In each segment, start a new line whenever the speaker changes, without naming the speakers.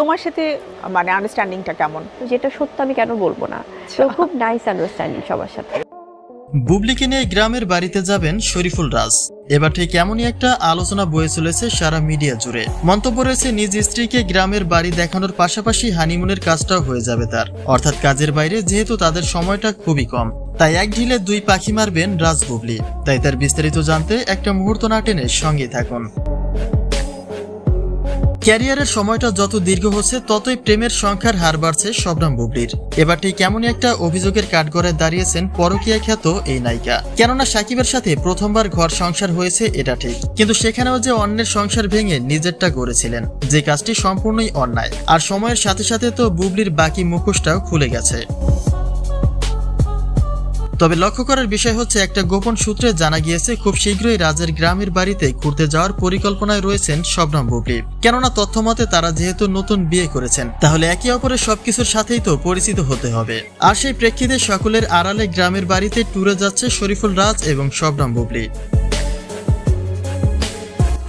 তোমার সাথে মানে আন্ডারস্ট্যান্ডিংটা কেমন?
যেটা সত্য আমি কেন বলব না। তো খুব নাইস আন্ডারস্ট্যান্ডিং সবার সাথে।
বুবলিকে নিয়ে গ্রামের বাড়িতে যাবেন শরীফুল রাজ। এবার ঠিক এমনই একটা আলোচনা বয়ে চলেছে সারা মিডিয়া জুড়ে। মন্তব্য রয়েছে নিজ স্ত্রীকে গ্রামের বাড়ি দেখানোর পাশাপাশি হানিমুনের কাজটাও হয়ে যাবে তার। অর্থাৎ কাজের বাইরে যেহেতু তাদের সময়টা খুবই কম। তাই এক ঢিলে দুই পাখি মারবেন রাজ বুবলি। তাই তার বিস্তারিত জানতে একটা মুহূর্ত না টেনে সঙ্গে থাকুন। ক্যারিয়ারের সময়টা যত দীর্ঘ হচ্ছে, ততই প্রেমের সংখ্যার হার বাড়ছে শবনম বুবলির। এবার ঠিক কেমনই একটা অভিযোগের কাঠগড়ায় দাঁড়িয়েছেন পরকীয়া খ্যাত এই নায়িকা। কেননা সাকিবের সাথে প্রথমবার ঘর সংসার হয়েছে, এটা ঠিক। কিন্তু সেখানেও যে অন্যের সংসার ভেঙে নিজেরটা গড়েছিলেন, যে কাজটি সম্পূর্ণই অন্যায়। আর সময়ের সাথে সাথে তো বুবলির বাকি মুখোশটাও খুলে গেছে। তবে লক্ষ্য করার বিষয় হচ্ছে, একটা গোপন সূত্রে জানা গিয়েছে, খুব শীঘ্রই রাজের গ্রামের বাড়িতে ঘুরতে যাওয়ার পরিকল্পনায় রয়েছেন শবনম বুবলি। কেননা তথ্যমতে তারা যেহেতু নতুন বিয়ে করেছেন, তাহলে একে অপরের সবকিছুর সাথেই তো পরিচিত হতে হবে। আর সেই প্রেক্ষিতে সকলের আড়ালে গ্রামের বাড়িতে ট্যুরে যাচ্ছে শরীফুল রাজ এবং শবনম বুবলি।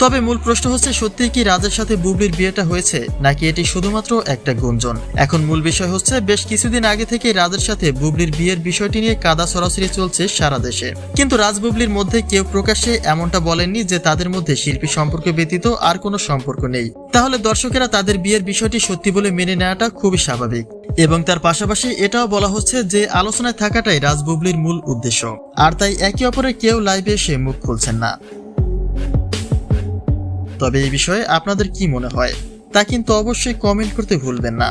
তবে মূল প্রশ্ন হচ্ছে সত্যি কি রাজের সাথে বুবলির বিয়েটা হয়েছে, নাকি এটি শুধুমাত্র একটা গুঞ্জন? এখন মূল বিষয় হচ্ছে, বেশ কিছুদিন আগে থেকে রাজের সাথে বুবলির বিয়ের বিষয়টি নিয়ে কাদা সরাসরি চলছে সারা দেশে। কিন্তু রাজ বুবলির মধ্যে কেউ প্রকাশ্যে এমনটা বলেননি যে তাদের মধ্যে শিল্পী সম্পর্ক ব্যতীত আর কোনো সম্পর্ক নেই। তাহলে দর্শকেরা তাদের বিয়ের বিষয়টি সত্যি বলে মেনে নেওয়াটা খুবই স্বাভাবিক। এবং তার পাশাপাশি এটাও বলা হচ্ছে যে, আলোচনায় থাকাটাই রাজ বুবলির মূল উদ্দেশ্য। আর তাই একে অপরের কেউ লাইভে এসে মুখ খুলছেন না। তবে এই বিষয়ে আপনাদের কি মনে হয় তা কিন্তু অবশ্যই কমেন্ট করতে ভুলবেন না।